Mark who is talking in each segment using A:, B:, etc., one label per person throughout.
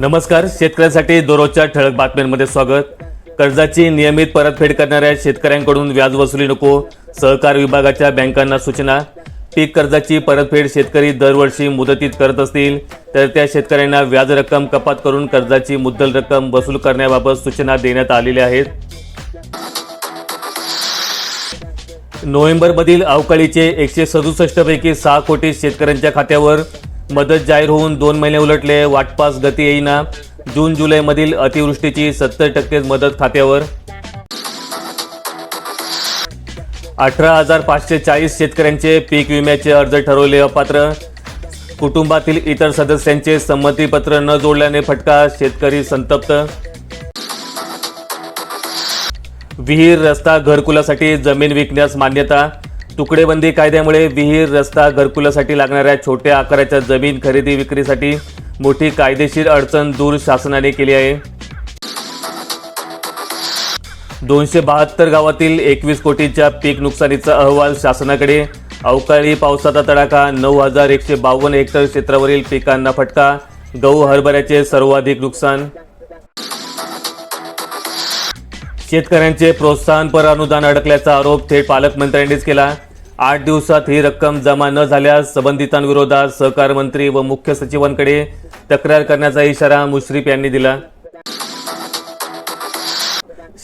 A: नमस्कार शेतकऱ्यांसाठी दररोजच्या ठळक बातम्यांमध्ये स्वागत. कर्जाची नियमित परतफेड करणाऱ्या शेतकऱ्यांकडून व्याज वसुली नको सहकार विभागाच्या बँकांना सूचना. पीक कर्जाची परतफेड शेतकरी दरवर्षी मुदतीत करत असतील तर त्या शेतकऱ्यांना व्याज रक्कम कपात करून कर्जाची मुद्दल रक्कम वसूल करण्याबाबत सूचना देण्यात आलेल्या आहेत. नोव्हेंबरमधील अवकाळीचे एकशे सदुसष्ट पैकी सहा कोटी शेतकऱ्यांच्या खात्यावर मदत जाहीर होऊन दोन महिने उलटले वाटपास गती येईना. जून जुलैमधील अतिवृष्टीची सत्तर टक्के मदत खात्यावर. अठरा हजार पाचशे चाळीस शेतकऱ्यांचे पीक विम्याचे अर्ज ठरवले अपात्र. कुटुंबातील इतर सदस्यांचे संमतीपत्र न जोडल्याने फटका शेतकरी संतप्त. विहीर रस्ता घरकुलासाठी जमीन विकण्यास मान्यता. तुकडेबंदी कायद्यामुळे विहीर रस्ता घरकुलासाठी लागणाऱ्या छोट्या आकाराच्या जमीन खरेदी विक्रीसाठी मोठी कायदेशीर अडचण दूर शासनाने केली आहे. दोनशे बहात्तर गावातील एकवीस कोटीच्या पीक नुकसानीचा अहवाल शासनाकडे. अवकाळी पावसाचा तडाखा नऊ हजार एकशे बावन्न हेक्टर क्षेत्रावरील पिकांना फटका गहू हरभऱ्याचे सर्वाधिक नुकसान. शेतकऱ्यांचे प्रोत्साहनपर अनुदान अडकल्याचा आरोप थेट पालकमंत्र्यांनीच केला. आठ दिवसात ही रक्कम जमा न झाल्यास संबंधितांविरोधात सहकार मंत्री व मुख्य सचिवांकडे तक्रार करण्याचा इशारा मुश्रीफ यांनी दिला.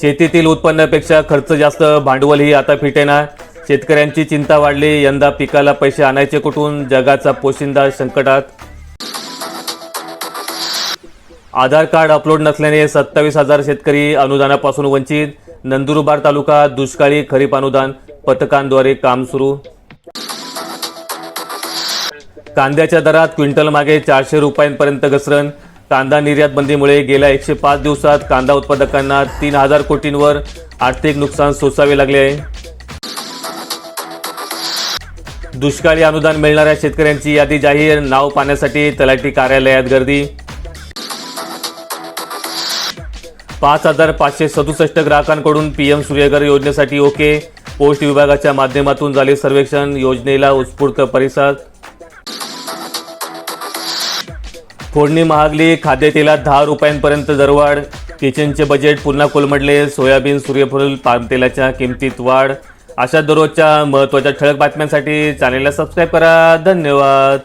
A: शेतीतील उत्पन्नापेक्षा खर्च जास्त भांडवलही आता फिटेना शेतकऱ्यांची चिंता वाढली यंदा पिकाला पैसे आणायचे कुठून? जगाचा पोशिंदा संकटात. आधार कार्ड अपलोड नसल्याने सत्तावीस हजार शेतकरी अनुदानापासून वंचित. नंदुरबार तालुका दुष्काळी खरीप अनुदान. पथकांद्वारे काम सुरू? कांद्याच्या दरात क्विंटल मागे चारशे रुपयांपर्यंत घसरण. कांदा निर्यात बंदीमुळे गेल्या एकशे पाच दिवसात कांदा उत्पादकांना तीन हजार कोटींवर आर्थिक नुकसान सोसावे लागले आहे. दुष्काळी अनुदान मिळणाऱ्या शेतकऱ्यांची यादी जाहीर. नाव पाहण्यासाठी तलाठी कार्यालयात गर्दी. पाच हजार पाचशे सदुसष्ट ग्राहकांकडून पीएम सूर्यघर योजनेसाठी ओके. पोस्ट विभागाच्या माध्यमातून झाले सर्वेक्षण योजनेला उत्स्फूर्त परिसर फोडणी महागली खाद्यतेलात दहा रुपयांपर्यंत दरवाढ. किचनचे बजेट पुन्हा कोलमडले सोयाबीन सूर्यफूल पामतेलाच्या किमतीत वाढ. अशा दररोजच्या महत्त्वाच्या ठळक बातम्यांसाठी चॅनेलला सबस्क्राईब करा. धन्यवाद.